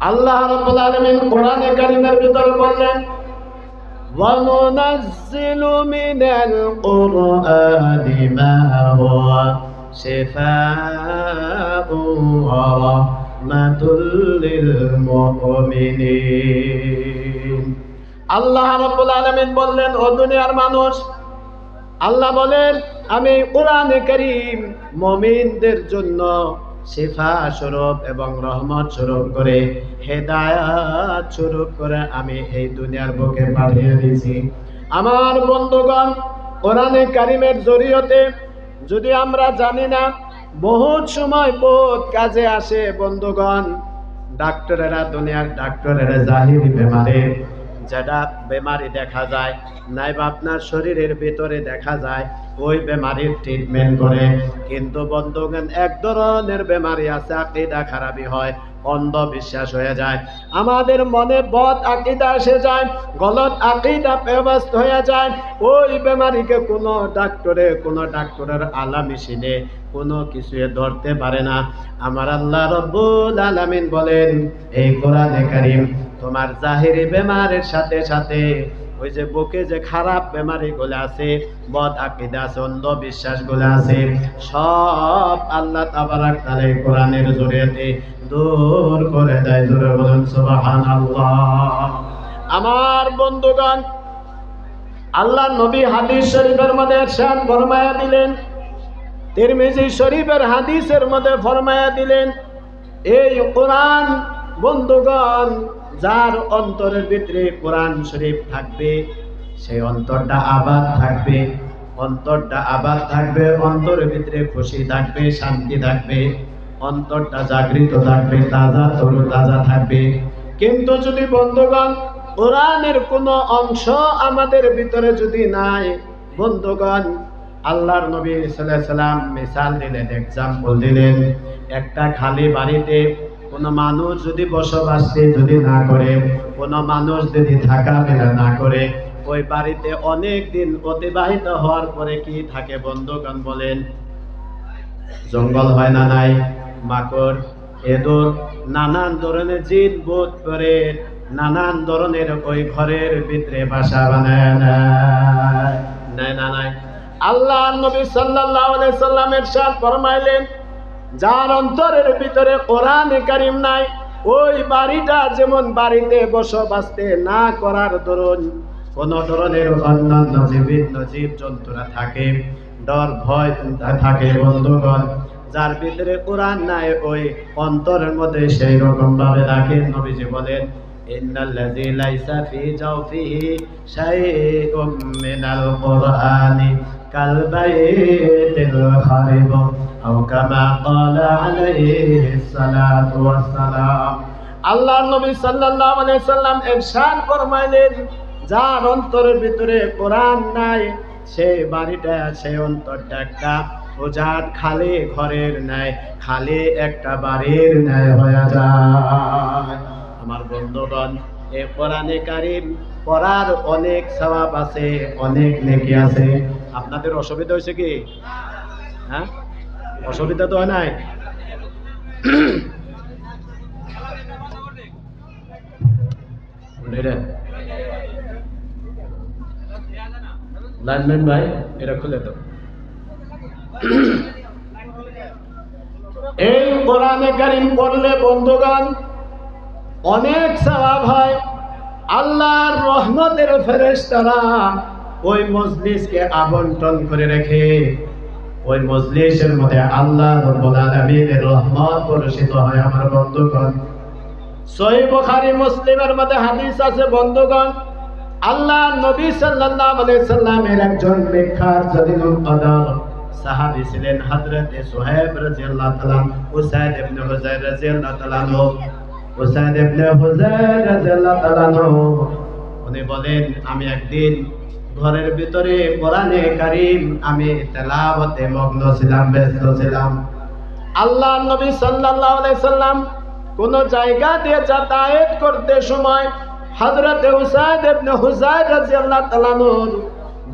আল্লাহ রাব্বুল আলামিন কোরআনে কারীমের ভিতরে বললেন وننزل من القرآن ما هو شفاء ورحمة للمؤمنين আল্লাহ রাব্বুল আলামিন বললেন ও দুনিয়ার মানুষ আল্লাহ বলেন আমি কোরআনে করিম মমিনদের জন্য শিফা স্বরূপ এবং রহমত স্বরূপ করে, হেদায়াত স্বরূপ করে আমি এই দুনিয়ার বুকে পাঠিয়ে দিয়েছি। আমার বন্ধুগণ, কোরআনে কারিমের জরিয়তে যদি আমরা জানি না, বহুত সময় বহুত কাজে আসে বন্ধুগণ, ডাক্তারেরা দুনিয়ার ডাক্তারেরা জাহিরি বেমারে। যেটা বেমারি দেখা যায়, নাইবা আপনার শরীরের ভিতরে দেখা যায়, ওই বেমারির ট্রিটমেন্ট করে। কিন্তু বন্ধুগণ, এক ধরনের বেমারি আছে, আকিদা খারাপই হয়, অন্ধবিশ্বাস হয়ে যায়। আমাদের মনে বদ আকিদা এসে যায়, গলত আকিদা ব্যবস্থ হয়ে যায়। ওই বেমারিকে কোনো ডাক্তারে, কোনো ডাক্তারের আলা কোনো কিছু ধরতে পারে না। আমার আল্লাহ রব্বুল আলামিন বলেন, এই কোরআনে কারীম, তোমার জাহিরি বেমারের সাথে সাথে ওই যে বুকে যে খারাপ বেমারি গুলো আছে, বদ আকিদা আছে, অন্ধবিশ্বাসগুলো আছে, সব আল্লাহ তাবারাক এই কোরআনের জরিয়তে দূর করে দেয়। জোরে বলুন, সুবহানাল্লাহ। আমার বন্ধুগণ আল্লাহ নবী হাদিস শরীফের মধ্যে শান ফরমায়া দিলেন তিরমিজি শরীফের হাদিসের মধ্যে ফরমায়া দিলেন, এই কোরআন, বন্ধুগণ, যার অন্তরের ভিতরে কোরআন শরীফ থাকবে, সেই অন্তরটা আবাদ থাকবে। অন্তরটা আবাদ থাকবে, অন্তরের ভিতরে খুশি থাকবে, শান্তি থাকবে। অন্তরটা জাগৃত থাকবে, তাজা তরু তাজা থাকবে। কিন্তু যদি বন্ধুগণ, কোরআনের কোনো অংশ আমাদের ভিতরে যদি নাই, বন্ধুগণ আল্লাহর নবী সাল্লাম মিসাল দিলেন এক্সাম্পল দিলেন, একটা খালি বাড়িতে কোনো মানুষ যদি বসবাসে যদি না করে, কোনো মানুষ যদি থাকা মেলা না করে, ওই বাড়িতে অনেক দিন অতিবাহিত হওয়ার পরে কি থাকে বন্ধুগণ বলেন? জঙ্গল হয় না নাই? মাকড়, এদর, নানান ধরনের জিন বোধ করে, নানান ধরনের ওই ঘরের ভিতরে বাসা বানায় নেয় নেয় না নাই। আল্লাহ নবী সাল্লাল্লাহু আলাইহি ফরমাইলেন, যার অন্তরের ভিতরে কোরআন কারিম নাই, ওই বাড়িটা যেমন বাড়িতে বসবাসতে না করার দরুন, কোন ধরনের অন্যান্য বিভিন্ন জীব জন্তুরা থাকে, ডর, ভয় থাকে বন্ধুগণ, যার ভিতরে কোরআন নাই, ওই অন্তরের মধ্যে সেই রকম ভাবে থাকে। নবীজি বলেন, ইন্নাল্লাযী লাইসা জাওফিহি শাইউম মিনাল কুরআনি বাইতিল খারিব আও কামা ক্বালা আলাইহি সালাতু ওয়াসসালাম। আল্লাহর নবী সাল্লাল্লাহু আলাইহি সাল্লাম ইরশাদ ফরমাইলেন, যার অন্তরের ভিতরে কোরআন নাই সেই বাড়িটা সেই অন্তরটা একটা উজাড়, খালি ঘরের ন্যায় খালি একটা বাড়ির ন্যায় হয়ে যায়। আমার বন্ধুগণ এই কোরআনে কারিম পড়ার অনেক সওয়াব আছে, অনেক নেকি আছে। আপনাদের অসুবিধা হয়েছে কি? হ্যাঁ? অসুবিধা তো হয় নাই? লাইনম্যান ভাই, এটা খুলে দাও। এই কোরআনে কারিম পড়লে বন্ধুগণ অনেক স্বভাব হয়। আল্লাহর রহমতের ফেরেশতারা ওই মজলিসকে আবন্টন করে রেখে, ওই মজলিসের মধ্যে আল্লাহ রব্বুল রহমত বর্ষিত হয় আমার বন্ধুগণ। মুসলিমের মধ্যে হাদিস আছে, বন্ধুগণ, আল্লাহ নবী সাল্লামের একজন বিখ্যাত সাহাবী উসাইদ ইবনে হুযায়র রাদিয়াল্লাহু তাআলা উনি বলেন, আমি একদিন ঘরের ভিতরে কোরআনে কারীম, আমি তেলাওয়াতে মগ্ন ছিলাম, ব্যস্ত ছিলাম। আল্লাহ নবী সাল্লাল্লাহু আলাইহি সাল্লাম কোন জায়গা দিয়ে যাতায়াত করতে সময় হযরত উসাইদ ইবনে হুযায়র রাদিয়াল্লাহু তাআলা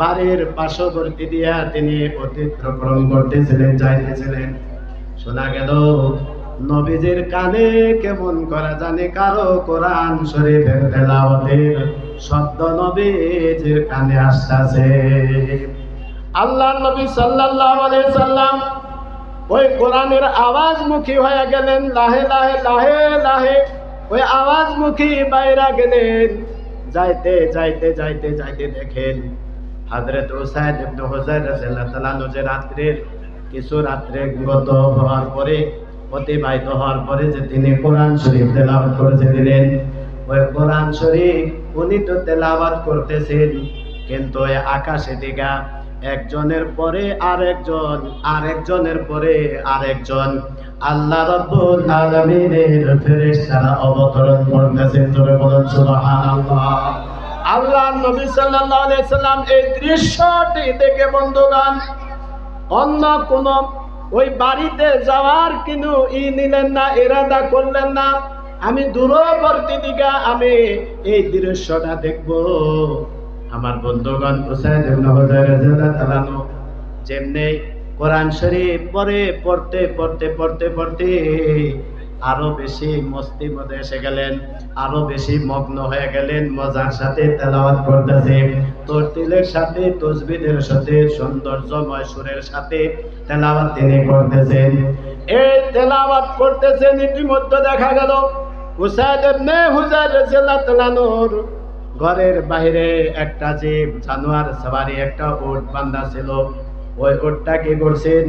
বাড়ির পার্শ্ববর্তী দিয়া তিনি অতিক্রম করতেছিলেন, যাইতেছিলেন। শোনা গেল নবীজির কানে কেমন করা জানে? কারও কোরআন শরীফের তেলাওয়াতের শব্দ নবীজির কানে আসতেছে। আল্লাহ নবী সাল্লাল্লাহু আলাইহি সাল্লাম ওই কোরআনের আওয়াজমুখী হয়ে গেলেন, লাহে লাহে লাহে লাহে ওই আওয়াজমুখী বাইরা গেলেন। যাইতে যাইতে যাইতে যাইতে দেখেন হযরত উসাইদ ইবনে হুজাইর রাদিয়াল্লাহু তাআলা যে রাত্রের, কিছু রাত্রে গত হওয়ার পরে অতিবাহিত হওয়ার পরে যে তিনি কোরআন শরীফ তেলাওয়াত করেছে দিলেন ওই কোরআন শরীফ উনি তো তেলাওয়াত করতেছেন, কিন্তু ওই আকাশে দিঘা একজনের পরে আরেকজন, আরেকজনের পরে আরেকজন। আল্লাহ রাব্বুল আলামিনের ফেরেশতারা অবতরণ করতেছেন বলুন সুবহানাল্লাহ। আল্লাহ নবী সাল্লাল্লাহু আলাইহি সাল্লাম এই দৃশ্যটি দেখে বন্ধুগণ, অন্য কোন ওই বাড়িতে যাওয়ার কিন্তু ই নিলেন না এরাদা করলেন না। আমি দূরবর্তী দিকে আমি এই দৃশ্যটা দেখব। আমার বন্ধুগণ হুসাইন যেমনি কোরআন শরীফ পরে পড়তে পড়তে পড়তে পড়তে আরও বেশি মস্তি মধ্যে এসে গেলেন, আরও বেশি মগ্ন হয়ে গেলেন, মজার সাথে তেলাওয়াত করতেছে। তরতিলের সাথে, তসবিদের সাথে, সৌন্দর্যময় সুরের সাথে তেলাওয়াত তিনি করতেছেন। এই তেলাওয়াত করতেছেন, ইতিমধ্যে দেখা গেল হুসাইন ইবনে হুজাইর রাদিয়াল্লাহু তাআলা আনহুর ঘরের বাইরে একটা যে জানোয়ার সবারি একটা উট বান্ধা ছিল। ওই উটটা কি করছেন?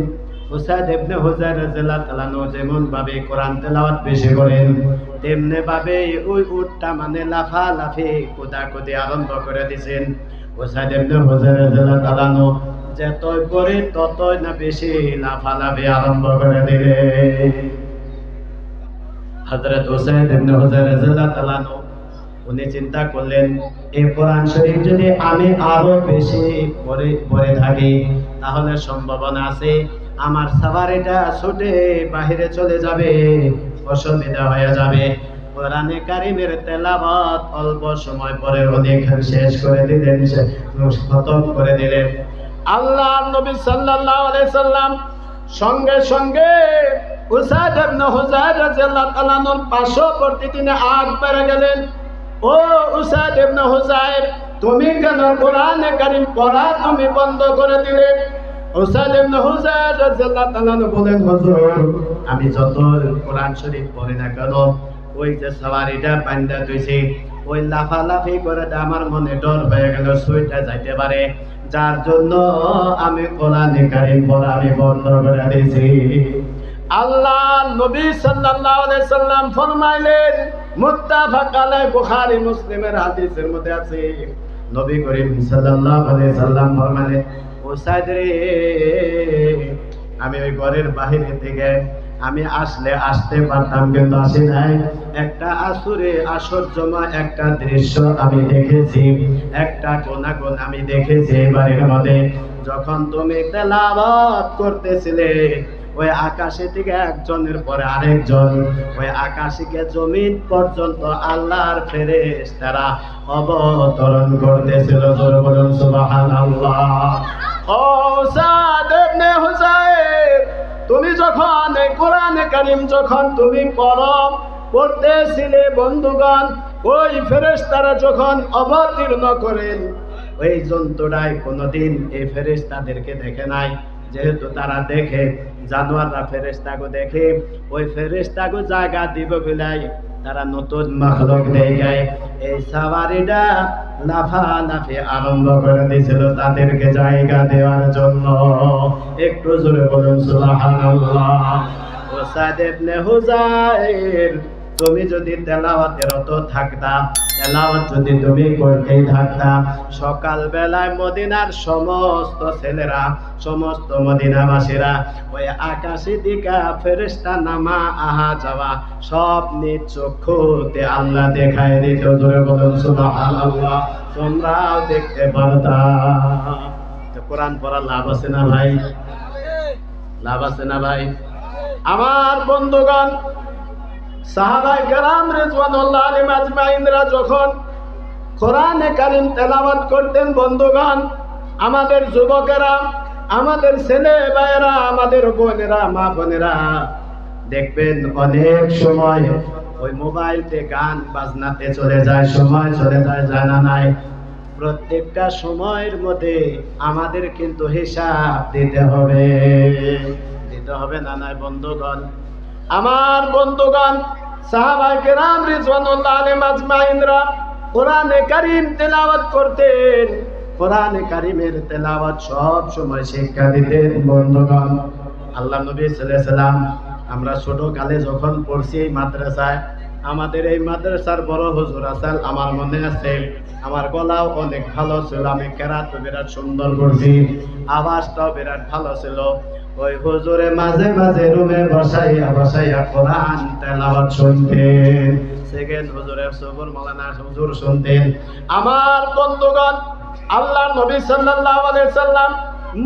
হুসাইদ ইবনে হুজাইর রাদিয়াল্লাহু যেমন ভাবে কোরআন তেলাওয়াত বেশি করেন, তেমনি ভাবে ওই উটটা মানে লাফা লাফি কোদাকুদি আরম্ভ করে দিছেন। হুসাইদ ইবনে হুজাইর রাদিয়াল্লাহু করে ততই না বেশি লাফালাফি আরম্ভ করে দিলে হযরত হুসাইন ইবনে হুজাইর রাদিয়াল্লাহু উনি চিন্তা করলেন, এই কোরআন শরীফ যদি আমি আরও বেশি পড়ে পড়ে থাকি, তাহলে সম্ভাবনা আছে আমার সাবারিটা ছুটে বাহিরে চলে যাবে অসুবিধা হয়ে যাবে। কোরআনে কারিমের তেলাওয়াত অল্প সময় পরে অনেক শেষ করে দিলেন খতম করে দিলেন। আল্লাহ নবী সাল্লাল্লাহু আলাইহি সাল্লাম সঙ্গে সঙ্গে উসাদ ইবনে হুজাইর রাদিয়াল্লাহু তাআলা আনহুর পার্শ্ববর্তী তিনি আগ বেড়ে গেলেন। ও উসাদ ইবনে হুজাইর তুমি কেন কোরআনে কারীম পড়া তুমি বন্ধ করে দিলে? বলেন আমি যত কোরআন শরীফ পড়ি না কেন, ওই যে সাওয়ারিটা বান্দা দিয়েছে, ওই লাফালাফি করে আমার মনে ডর হয়ে গেল, সুইটা যাইতে পারে। যার জন্য আমি কোরআনে কারীম পড়া আমি বন্ধ করে দিয়েছি। আল্লাহ নবী সাল্লাল্লাহু আলাইহি সাল্লাম ফরমাইলেন, মুত্তাফাক আলাই বুখারী মুসলিমের হাদিসের মধ্যে আছে। নবী করিম সাল্লাল্লাহু আলাইহি সাল্লাম ফরমাইলেন আমি ওই ঘরের বাহিরে থেকে আমি আসলে আসতে পারতাম, কিন্তু আসি নাই। একটা আসুরে আসর জমা, একটা দৃশ্য আমি দেখেছি। একটা কোন আমি দেখেছি বাড়ির মধ্যে। যখন তুমি তেলাবাদ করতেছিলে ওই আকাশে থেকে একজনের পরে আরেকজন, ওই আকাশিকে জমিন পর্যন্ত আল্লাহর ফেরেশ তারা অবতরণ করতেছিল। তুমি যখন কোরআনে কারিম যখন তুমি পড়ো, পড়তেছিলে বন্ধুগণ, ওই ফেরেশতারা যখন অবতীর্ণ করেন, ওই জন্তুটাই কোনোদিন এই ফেরেশতাদেরকে দেখে নাই। যেহেতু তারা দেখে, জানোয়াররা ফেরেশতাকে দেখে, ওই ফেরেশতাকে জায়গা দিব বিলাই, তারা নতুন মখলক দিয়ে যায়। এই সাওয়ারিটা লাফা লাফি আরম্ভ করে দিয়েছিল তাদেরকে জায়গা দেওয়ার জন্য। একটু জোরে বলুন, সুবহানাল্লাহ। ওসাদ ইবনে হুজাইর তুমি যদি তেলাওয়াতে রত থাকতা, তেলাওয়াত যদি তুমি করতেই থাকতা সকাল বেলায় মদিনার সমস্ত ছেলেরা, সমস্ত মদিনাবাসীরা, ওই আকাশে দিকা ফেরেশতা নামা আহা যাওয়া, সব নিজ চক্ষুতে আল্লাহ দেখায় দিত। বলুন তোমরাও দেখতে পারতা। কোরআন পড়ার লাভ আছে না ভাই? লাভ আছে না ভাই? আমার বন্ধুগণ সাহাবাই যখন কোরআনে করতেন আমাদের যুবকেরা, আমাদের ছেলে ভাইয়েরা, আমাদের বোনেরা, মা বোনেরা, দেখবেন অনেক সময় ওই মোবাইলতে গান বাজনাতে চলে যায়, সময় চলে যায়, জানা নাই। প্রত্যেকটা সময়ের মধ্যে আমাদের কিন্তু হিসাব দিতে হবে। দিতে হবে না নাই, বন্ধুগণ? আমার বন্ধুগণ সাহাবাই কেরাম রিজওয়ানুল্লাহ আলাইহিম আজমাইনরা কোরআনে কারীম তেলাওয়াত করতেন। কোরআনে কারীমের তেলাওয়াত সব সময় শিক্ষা দিতেন, বন্ধুগণ। আল্লাহ নবী সাল্লাল্লাহু সাল্লাম, আমরা ছোট কালে যখন পড়ছি এই মাদ্রাসায়, আমাদের এই মাদ্রাসার বড় হুজুর আসাল আমার মনে আছে। আমার গলাও অনেক ভালো ছিল, আমি কেরাত বিরাট সুন্দর করছি, আওয়াজটাও বিরাট ভালো ছিল। ওই হুজুরে মাঝে মাঝে রুমে বসাইয়া বসাইয়া কোরআন তেলাওয়াত শুনতেন। সেকেন্ড হুজুরের সবুর মালানা হুজুর শুনতেন। আমার বন্ধুগণ আল্লাহ নবী সাল্লাল্লাহু আলাইহি সাল্লাম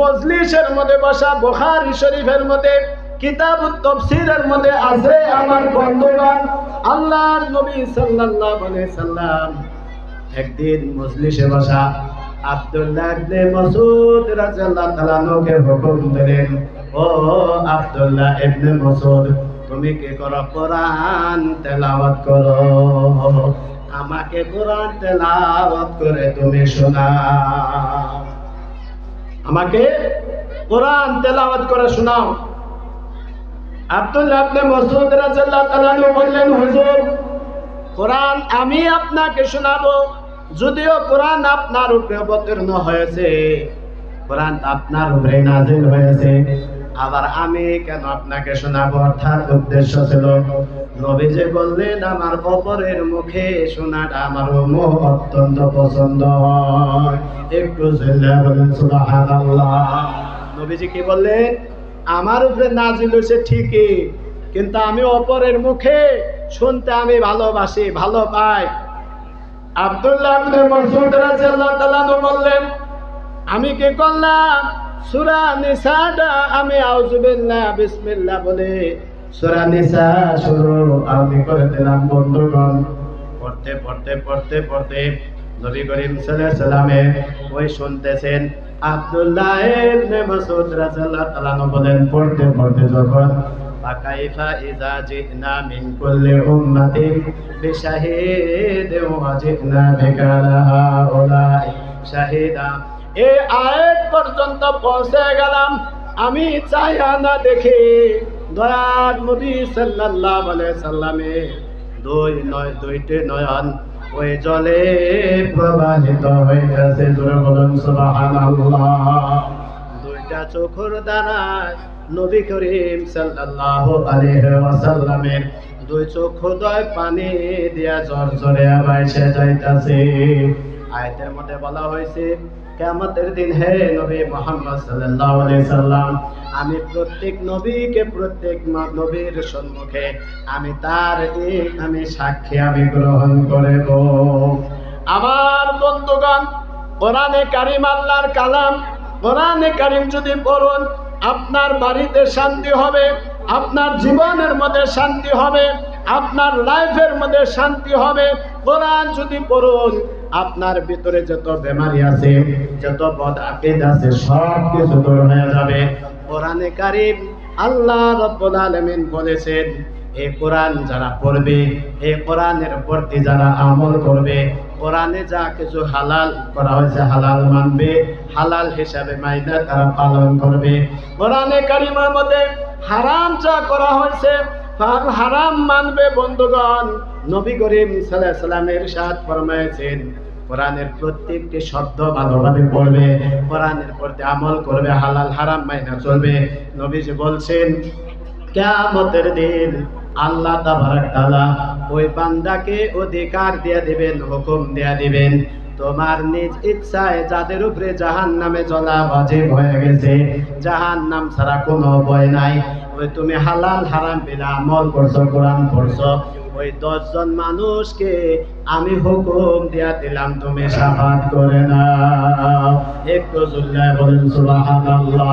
মজলিসের মধ্যে বসা বুখারী শরীফের মধ্যে কিতাব তফসিরের মধ্যে আছে আমার বন্ধুগণ, আল্লাহর নবী সাল্লাল্লাহু আলাইহি সাল্লাম। একদিন মজলিসে বসা আব্দুল্লাহ ইবনে মাসউদ রাদিয়াল্লাহু তাআলা হুকুম দিলেন ও আব্দুল্লাহ ইবনে মাসউদ, তুমি কি করো? কোরআন তেলাওয়াত করো। আমাকে কোরআন তেলাওয়াত করে তুমি শোনাও। আমাকে কোরআন তেলাওয়াত করে শোনাও। আব্দুল্লাহ ইবনে মাসউদ রাদিয়াল্লাহু তাআলা বললেন, হুজুর, কোরআন আমি আপনাকে শোনাবো। যদিও কোরআন আপনার উপরে অবতীর্ণ হয়েছে, কোরআন আপনার উপরে নাজিল হয়েছে। আবার আমি কেন আপনাকে শোনাবো? অর্থাৎ উদ্দেশ্য ছিল, নবীজি বললেন, আমার অপরের মুখে শোনাটা আমার মুখ অত্যন্ত পছন্দ একটু বলেন নবীজি কি বললেন? আমার উপরে নাজিল হয়েছে ঠিকই, কিন্তু আমি অপরের মুখে শুনতে আমি ভালোবাসি, ভালো পাই। আব্দুল্লাহ বললেন, আমি কি করলাম? সূরা নিসাটা আমি আউযুবিল্লাহ বিসমিল্লাহ বলে সূরা নিসা শুরু আমি করে দিলাম বন্ধুগণ পড়তে পড়তে পড়তে পড়তে নবী করিম সাল্লাল্লাহু আলাইহি সাল্লামে ওই শুনতেছেন আব্দুল্লাহ ইবনে মাসউদ রাদিয়াল্লাহু তাআলা বলেন পড়তে পড়তে যখন فكيف إذا جئنا من كل أمة بشهيد وجئنا بك على هؤلاء شهيدا এই আয়াত পর্যন্ত পৌঁছে গেলাম। আমি চাই না দেখে দয়ার নবী সাল্লাল্লাহু আলাইহি সাল্লামে দুই নয়, দুইটি নয়ন ওই জলে প্রবাহিত হইতেছে। জোরে বলুন দুইটা চোখের দ্বারায় নবী করিম সাল্লাল্লাহু আলাইহি ওয়াসাল্লামের দুই চোখ দয় পানি দিয়া জর জরে বাইসে যাইতাছে। আয়াতের মধ্যে বলা হয়েছে কিয়ামতের দিন হে নবী মুহাম্মদ সাল্লাল্লাহু সাল্লাম, আমি প্রত্যেক নবীকে, প্রত্যেক নবীর সম্মুখে আমি তার এক আমি সাক্ষী আমি গ্রহণ করব। আমার বন্ধুগণ, কোরআনে কারিম আল্লাহর কালাম, কোরআনে কারিম যদি পড়ুন, আপনার বাড়িতে শান্তি হবে, আপনার জীবনের মধ্যে শান্তি হবে, আপনার লাইফের মধ্যে শান্তি হবে। কোরআন যদি পড়ুন আপনার ভিতরে যত বেমারি আছে, যত বদ আকিদ আছে সব কিছু দূর হয়ে যাবে। কোরআনে কারিম আল্লাহ রব্বুল আলামিন বলেছেন এই কোরআন যারা পড়বে এই কোরআনের প্রতি যারা আমল করবে, কোরআনে যা কিছু হালাল করা হয়েছে হালাল মানবে, হালাল হিসাবে মাইনা তারা পালন করবে। কোরআনে কারিমার মধ্যে হারাম যা করা হয়েছে, তার হারাম মানবে বন্ধুগণ। নবী করিম সাল্লাহ সাল্লামের সাথ ফরমাইছেন কোরআনের প্রত্যেকটি শব্দ ভালোভাবে পড়বে, কোরআনের প্রতি আমল করবে, হালাল হারাম মাইনা চলবে। নবীজি বলছেন, কিয়ামতের দিন আল্লাহ তাবারক তাআলা ওই বান্দাকে অধিকার দিয়ে দিবেন, হুকুম দিয়ে দিবেন। তোমার নিজ ইচ্ছায় যাদের উপরে জাহান নামে জ্বলা বাজিব হয়ে গেছে জাহান নাম ছাড়া কোনো ভয় নাই। ওই তুমি হালাল হারাম বিনা আমল করছ, কোরআন পড়ছো ওই দশজন মানুষকে আমি হুকুম দিয়া দিলাম, তুমি সাফাত করে না একটু জুল্লায় বলেন, সুবহানাল্লাহ।